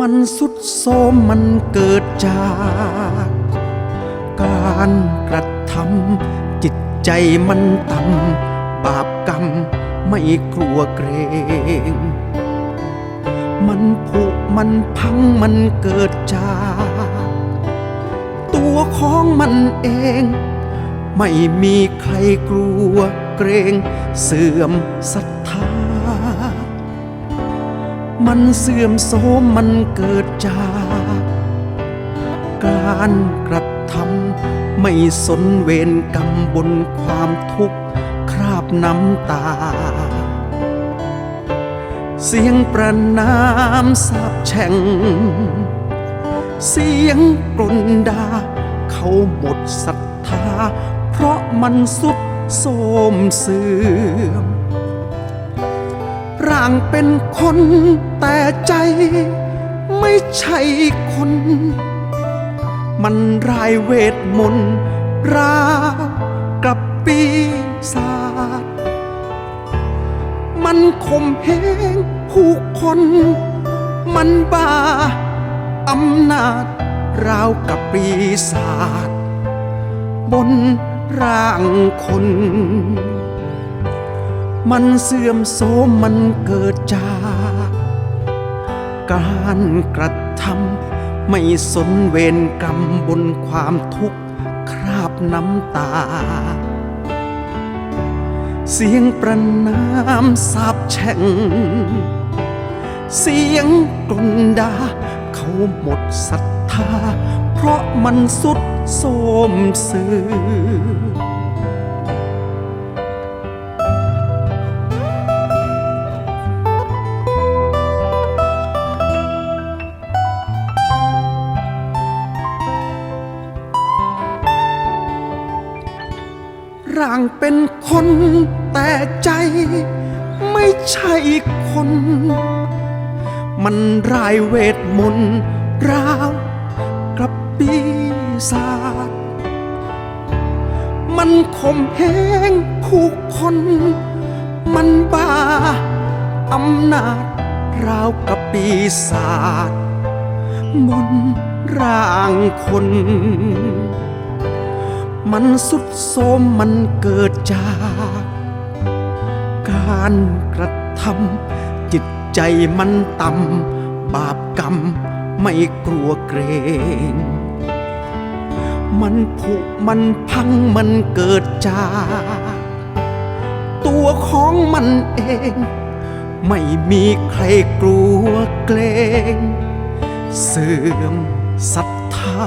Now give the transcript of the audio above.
มันสุดโทมมันเกิดจาก การกระทำจิตใจมันต่ำบาปกรรมไม่กลัวเกรง มันผุมันพังมันเกิดจาก ตัวของมันเอง ไม่มีใครกลัวเกรงเสื่อมศรัทธา มันเสื่อมโทรมมันเกิดจาก การกระทำไม่สนเวรกรรมบนความทุกข์คราบน้ำตา เสียงประนามสาบแช่ง เสียงกลนดา เขาหมดศรัทธา เพราะมันสุดโทรมเสื่อม ร่างเป็นคนแต่ใจไม่ใช่คน มันรายเวทมนต์ราวกับปีศาจมันข่มเหงผู้คน มันบ้าอำนาจราวกับปีศาจบนร่างคน มันเสื่อมโทรมมันเกิดจาก การกระทำไม่สนเวรกรรมบนความทุกข์คราบน้ำตา เสียงประนามสาบแช่ง เสียงกลนดา เขาหมดศรัทธา เพราะมันสุดโทมเสื่อ ร่างเป็นคนแต่ใจไม่ใช่คน มันรายเวทมนต์ราวกับปีศาจมันข่มเหงผู้คน มันบ้าอำนาจราวกับปีศาจมนร่างคน มันสุดโทมมันเกิดจาก การกระทำจิตใจมันต่ำบาปกรรมไม่กลัวเกรง มันผุมันพังมันเกิดจาก ตัวของมันเอง ไม่มีใครกลัวเกรง เสื่อมศรัทธา